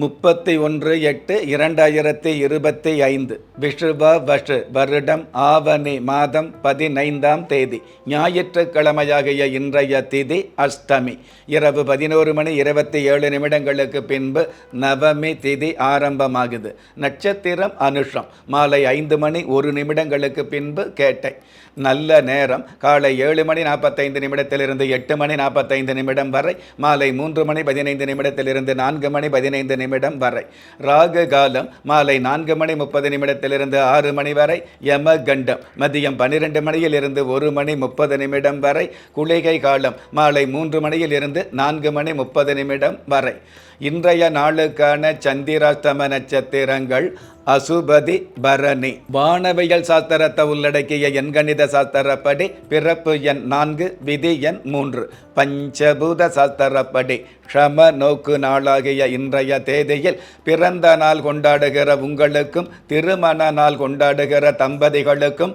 முப்பத்தி ஒன்று எட்டு இரண்டாயிரத்தி இருபத்தி ஐந்து விஷுப வஷு வருடம் ஆவணி மாதம் பதினைந்தாம் தேதி ஞாயிற்றுக்கிழமையாகிய இன்றைய திதி அஷ்டமி. இரவு பதினோரு மணி இருபத்தி ஏழு நிமிடங்களுக்கு பின்பு நவமி திதி ஆரம்பமாகுது. நட்சத்திரம் அனுஷம். மாலை ஐந்து மணி ஒரு நிமிடங்களுக்கு பின்பு கேட்டை. நல்ல நேரம். காலை ஏழு மணி நாற்பத்தைந்து நிமிடத்திலிருந்து எட்டு மணி நாற்பத்தைந்து நிமிடம் வரை. மாலை மூன்று மணி பதினைந்து நிமிடத்திலிருந்து நான்கு மணி பதினைந்து நிமிடம் வரை. ராகு காலம் மாலை நான்கு மணி முப்பது நிமிடத்திலிருந்து ஆறு மணி வரை. யம கண்டம் மதியம் பன்னிரெண்டு மணியில் இருந்து ஒரு மணி முப்பது நிமிடம் வரை. குளிகை காலம் மாலை மூன்று மணியில் இருந்து நான்கு மணி முப்பது நிமிடம் வரை. இன்றைய நாளுக்கான சந்திராஷ்டம நட்சத்திரங்கள் அசுபதி பரணி. வானவியல் சாஸ்திரத்தை உள்ளடக்கிய எண்கணித சாஸ்திரப்படி பிறப்பு எண் நான்கு விதி எண் மூன்று. பஞ்சபூத சாஸ்திரப்படி க்ஷம நோக்கு நாளாகிய இன்றைய தேதியில் பிறந்த நாள் கொண்டாடுகிற உங்களுக்கும் திருமண நாள் கொண்டாடுகிற தம்பதிகளுக்கும்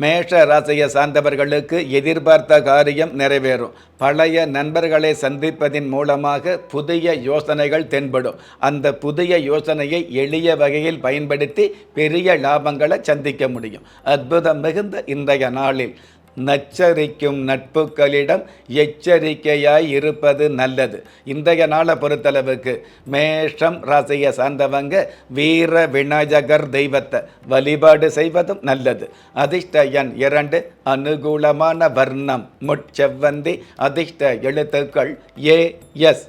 மேஷ ராசியை சார்ந்தவர்களுக்கு எதிர்பார்த்த காரியம் நிறைவேறும். பழைய நண்பர்களை சந்திப்பதின் மூலமாக புதிய யோசனைகள் தென்படும். அந்த புதிய யோசனையை எளிய வகையில் பயன்படுத்தி பெரிய லாபங்களை சந்திக்க முடியும். அற்புதம் மிகுந்த இன்றைய நாளில். நச்சரிக்கும் நட்புகளிடம் எச்சரிக்கையாய் இருப்பது நல்லது. இன்றைய நாளை பொறுத்தளவுக்கு மேஷம் ராசியை சார்ந்தவங்க வீர விநாயகர் தெய்வத்தை வழிபாடு செய்வதும் நல்லது. அதிர்ஷ்ட எண் இரண்டு அனுகூலமான வர்ணம் முட்செவ்வந்தி அதிர்ஷ்ட எழுத்துக்கள் ஏ எஸ்.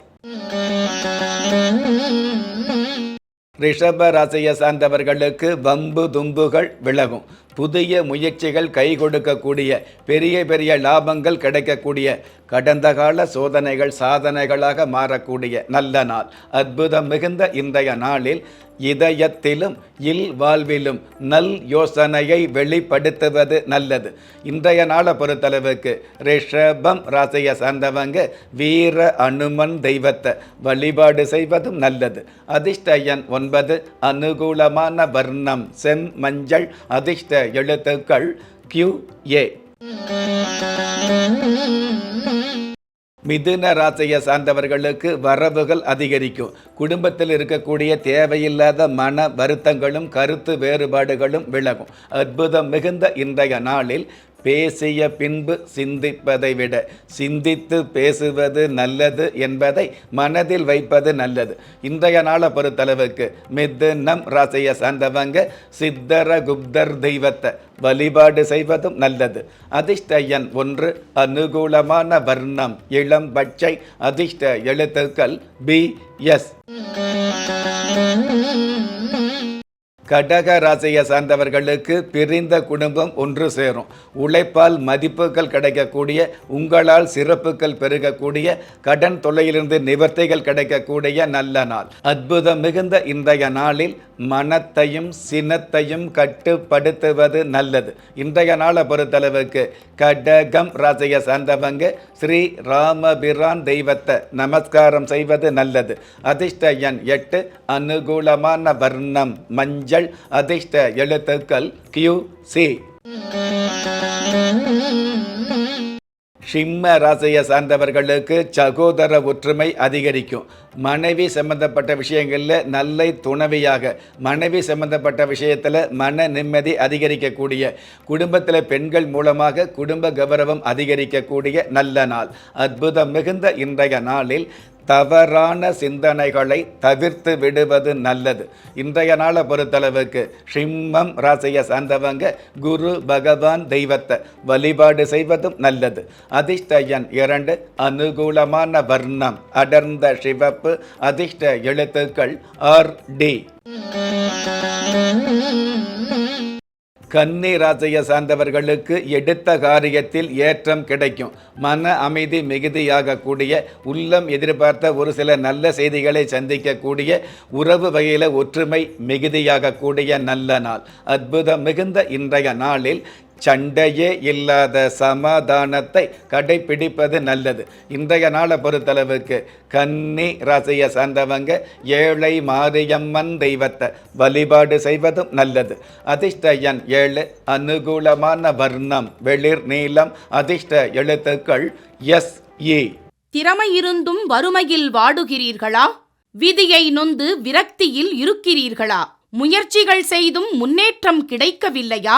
ரிஷப ராசியை சார்ந்தவர்களுக்கு வம்பு தும்புகள் விலகும். புதிய முயற்சிகள் கை கொடுக்கக்கூடிய பெரிய பெரிய லாபங்கள் கிடைக்கக்கூடிய கடந்த கால சோதனைகள் சாதனைகளாக மாறக்கூடிய நல்ல நாள். அற்புதம் மிகுந்த இன்றைய நாளில் இதயத்திலும் இல் வாழ்விலும் நல் யோசனையை வெளிப்படுத்துவது நல்லது. இன்றைய நாளை பொறுத்தளவுக்கு ரிஷபம் ராசியை சார்ந்தவங்க வீர அனுமன் தெய்வத்தை வழிபாடு செய்வதும் நல்லது. அதிர்ஷ்ட எண் ஒன்பது அனுகூலமான வர்ணம் செம் மஞ்சள் அதிர்ஷ்ட எழுத்துக்கள் கியூ ஏ மிதுன ராசியை சார்ந்தவர்களுக்கு வரவுகள் அதிகரிக்கும். குடும்பத்தில் இருக்கக்கூடிய தேவையில்லாத மன வருத்தங்களும் கருத்து வேறுபாடுகளும் விலகும். அற்புதம் மிகுந்த இன்றைய நாளில் பேசிய பின்பு சிந்திப்பதை விட சிந்தித்து பேசுவது நல்லது என்பதை மனதில் வைப்பது நல்லது. இன்றைய நாளை பொறுத்தளவுக்கு மிதுனம் ராசியை சார்ந்தவங்க சித்தர குப்தர் தெய்வத்தை வழிபாடு செய்வதும் நல்லது. அதிர்ஷ்ட எண் ஒன்று அனுகூலமான வர்ணம் இளம் பச்சை அதிர்ஷ்ட எழுத்துக்கள் பி எஸ். கடக ராசியை சார்ந்தவர்களுக்கு பிரிந்த குடும்பம் ஒன்று சேரும். உழைப்பால் மதிப்புகள் கிடைக்கக்கூடிய உங்களால் சிறப்புகள் பெருகக்கூடிய கடன் தொல்லையிலிருந்து நிவர்த்திகள் கிடைக்கக்கூடிய நல்ல நாள். அற்புதம் மிகுந்த இன்றைய நாளில் மனத்தையும் சினத்தையும் கட்டுப்படுத்துவது நல்லது. இன்றைய நாளை பொறுத்தளவுக்கு கடகம் ராசியை சார்ந்தவங்க ஸ்ரீ ராமபிரான் தெய்வத்தை நமஸ்காரம் செய்வது நல்லது. அதிர்ஷ்ட எண் எட்டு அனுகூலமான வர்ணம் மஞ்சள் அதிர்ஷ்ட எழுத்துக்கள் கியூ சி சிம்ம ராசியை சார்ந்தவர்களுக்கு சகோதர ஒற்றுமை அதிகரிக்கும். மனைவி சம்பந்தப்பட்ட விஷயங்களில் நல்ல துணவியாக மனைவி சம்பந்தப்பட்ட விஷயத்தில் மன நிம்மதி அதிகரிக்கக்கூடிய குடும்பத்தில் பெண்கள் மூலமாக குடும்ப கௌரவம் அதிகரிக்கக்கூடிய நல்ல நாள். அற்புதம் மிகுந்த இன்றைய நாளில் தவறான சிந்தனைகளை தவிர்த்து விடுவது நல்லது. இன்றைய நாளை பொறுத்தளவுக்கு சிம்மம் ராசியை சார்ந்தவங்க குரு பகவான் தெய்வத்தை வழிபாடு செய்வதும் நல்லது. அதிர்ஷ்ட எண் இரண்டு அனுகூலமான வர்ணம் அடர்ந்த சிவப்பு அதிர்ஷ்ட எழுத்துக்கள் ஆர் டி கன்னி ராசியை சார்ந்தவர்களுக்கு எடுத்த காரியத்தில் ஏற்றம் கிடைக்கும். மன அமைதி மிகுதியாகக்கூடிய உள்ளம் எதிர்பார்த்த ஒரு சில நல்ல செய்திகளை சந்திக்கக்கூடிய உறவு வகையில் ஒற்றுமை மிகுதியாகக்கூடிய நல்ல நாள். அற்புதம் மிகுந்த இன்றைய நாளில் சண்டையே இல்லாத சமாதானத்தை கடைபிடிப்பது நல்லது. இன்றைய நாளை பொறுத்தளவுக்கு கன்னி ராசியை சார்ந்தவங்க ஏழை மாரியம்மன் தெய்வத்தை வழிபாடு செய்வதும் நல்லது. அதிர்ஷ்ட எண் ஏழு அனுகூலமான வர்ணம் வெளிர் நீளம் அதிர்ஷ்ட எழுத்துக்கள் எஸ் ஏ திறமை இருந்தும் வறுமையில் வாடுகிறீர்களா? விதியை நொந்து விரக்தியில் இருக்கிறீர்களா? முயற்சிகள் செய்தும் முன்னேற்றம் கிடைக்கவில்லையா?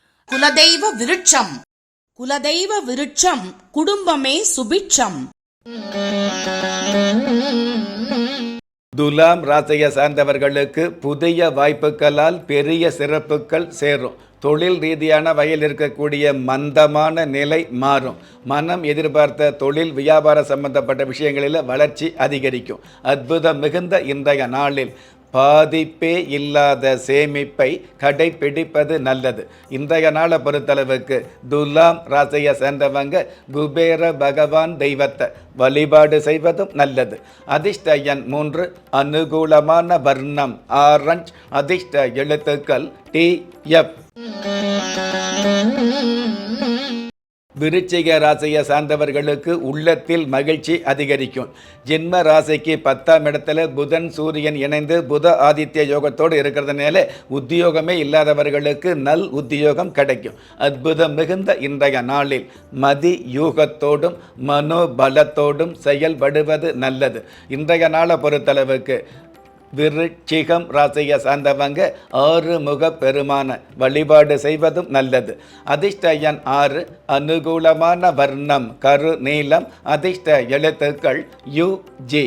குலதெய்வ விருட்சம். குலதெய்வ விருட்சம் குடும்பமே சுபிட்சம். துலாம் ராசியை சார்ந்தவர்களுக்கு புதிய வாய்ப்புகளால் பெரிய சிறப்புகள் சேரும். தொழில் ரீதியான வகையில் இருக்கக்கூடிய மந்தமான நிலை மாறும். மனம் எதிர்பார்த்த தொழில் வியாபார சம்பந்தப்பட்ட விஷயங்களில் வளர்ச்சி அதிகரிக்கும். அற்புதம் மிகுந்த இன்றைய நாளில். பாதிப்பே இல்லாத சேமிப்பை கடைபிடிப்பது நல்லது. இன்றைய நாளை பொறுத்தளவுக்கு துலாம் ராசியை சேர்ந்தவங்க குபேர பகவான் தெய்வத்தை வழிபாடு செய்வதும் நல்லது. அதிர்ஷ்ட எண் மூன்று அனுகூலமான வர்ணம். ஆரஞ்ச் அதிர்ஷ்ட எழுத்துக்கள் டி எஃப். விருச்சிக ராசியை சார்ந்தவர்களுக்கு உள்ளத்தில் மகிழ்ச்சி அதிகரிக்கும். ஜென்ம ராசிக்கு பத்தாம் இடத்துல புதன் சூரியன் இணைந்து புத ஆதித்ய யோகத்தோடு இருக்கிறதுனால உத்தியோகமே இல்லாதவர்களுக்கு நல் உத்தியோகம் கிடைக்கும். அற்புதம் மிகுந்த இன்றைய நாளில் மதி யூகத்தோடும் மனோபலத்தோடும் செயல்படுவது நல்லது. இன்றைய நாளை பொறுத்தளவுக்கு விருட்சிகம் ராசியை சார்ந்தவங்க ஆறு முக பெருமான வழிபாடு செய்வதும் நல்லது. அதிர்ஷ்டயன் ஆறு அனுகூலமான வர்ணம் கரு நீளம் அதிர்ஷ்ட எழுத்துக்கள் யு ஜி.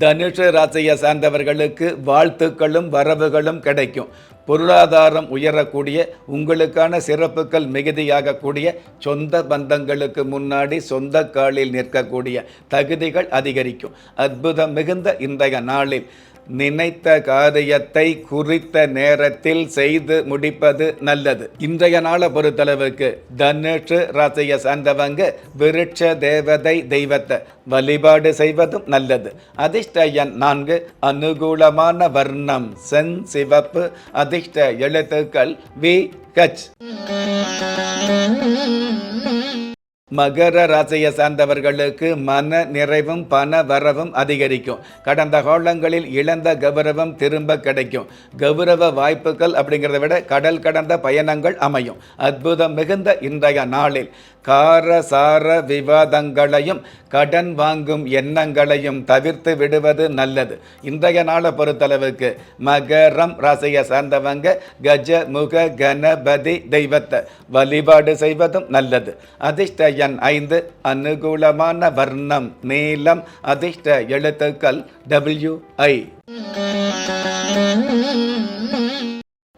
தனுஷ ராசியை சார்ந்தவர்களுக்கு வாழ்த்துக்களும் வரவுகளும் கிடைக்கும். பொருளாதாரம் உயரக்கூடிய உங்களுக்கான சிறப்புகள் மிகுதியாகக்கூடிய சொந்த பந்தங்களுக்கு முன்னாடி சொந்த காலில் நிற்கக்கூடிய தகுதிகள் அதிகரிக்கும். அற்புதம் மிகுந்த இன்றைய நாளில். நினைத்த காரியத்தை குறித்த நேரத்தில் செய்து முடிப்பது நல்லது. இன்றைய நாளை பொறுத்தளவுக்கு தனுஷு ராசிய சார்ந்தவங்க விருட்ச தேவதை தெய்வத்தை வழிபாடு செய்வதும் நல்லது. அதிர்ஷ்ட எண் நான்கு அனுகூலமான வர்ணம் சென் சிவப்பு அதிர்ஷ்ட எழுத்துக்கள் வி கச் மகர ராசியை சார்ந்தவர்களுக்கு மன நிறைவும் பண வரவும் அதிகரிக்கும். கடந்த காலங்களில் இழந்த கௌரவம் திரும்ப கிடைக்கும். கௌரவ வாய்ப்புகள் அப்படிங்கிறத விட கடல் கடந்த பயணங்கள் அமையும். அற்புதம் மிகுந்த இன்றைய நாளில். கார சார விவாதங்களையும் கடன் வாங்கும் எண்ணங்களையும் தவிர்த்து விடுவது நல்லது. இன்றைய நாளை பொறுத்தளவுக்கு மகரம் ராசியை சார்ந்தவங்க கஜ முக கணபதி தெய்வத்தை வழிபாடு செய்வதும் நல்லது. அதிர்ஷ்ட எண் ஐந்து அனுகூலமான வர்ணம் நீளம் அதிர்ஷ்ட எழுத்துக்கள் டபிள்யூ ஐ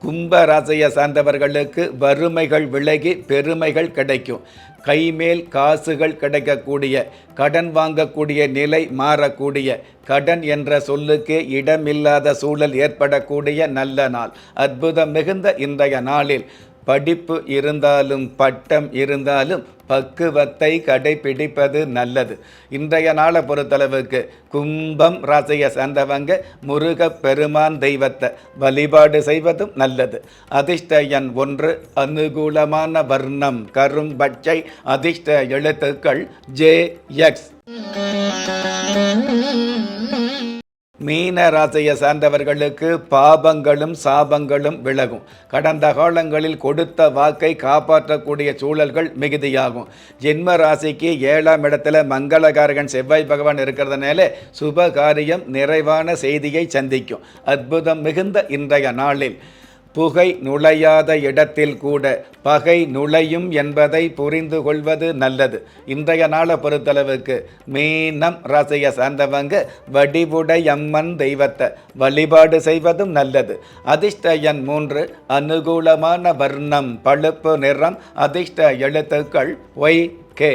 கும்ப ராசியை சார்ந்தவர்களுக்கு வறுமைகள் விலகி பெருமைகள் கிடைக்கும். கைமேல் காசுகள் கிடைக்கக்கூடிய கடன் வாங்கக்கூடிய நிலை மாறக்கூடிய கடன் என்ற சொல்லுக்கே இடமில்லாத சூழல் ஏற்படக்கூடிய நல்ல நாள். அற்புதம் மிகுந்த இன்றைய நாளில். படிப்பு இருந்தாலும் பட்டம் இருந்தாலும் பக்குவத்தை கடைபிடிப்பது நல்லது. இன்றைய நாளை பொறுத்தளவுக்கு கும்பம் ராசியை சேர்ந்தவங்க முருகப் பெருமான் தெய்வத்தை வழிபாடு செய்வதும் நல்லது. அதிர்ஷ்ட எண் ஒன்று அனுகூலமான வர்ணம் கரும்பச்சை அதிர்ஷ்ட எழுத்துக்கள் ஜே எக்ஸ். மீன ராசியை சார்ந்தவர்களுக்கு பாபங்களும் சாபங்களும் விலகும். கடந்த காலங்களில் கொடுத்த வாக்கை காப்பாற்றக்கூடிய சூழல்கள் மிகுதியாகும். ஜென்ம ராசிக்கு ஏழாம் இடத்துல மங்களகாரகன் செவ்வாய் பகவான் இருக்கிறதுனால சுப காரியம் நிறைவான செய்தியை சந்திக்கும். அற்புதம் மிகுந்த இன்றைய நாளில். புகை நுழையாத இடத்தில் கூட பகை நுழையும் என்பதை புரிந்து கொள்வது நல்லது. இன்றைய நாளை பொறுத்தளவுக்கு மீனம் ராசியை சார்ந்தவங்க வடிவுடையம்மன் தெய்வத்தை வழிபாடு செய்வதும் நல்லது. அதிர்ஷ்ட எண் மூன்று அனுகூலமான வர்ணம் பழுப்பு நிறம் அதிர்ஷ்ட எழுத்துக்கள் ஒய் கே.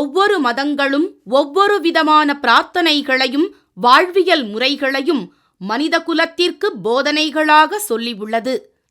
ஒவ்வொரு மதங்களும் ஒவ்வொரு விதமான பிரார்த்தனைகளையும் வாழ்வியல் முறைகளையும் மனித குலத்திற்கு போதனைகளாக சொல்லியுள்ளது.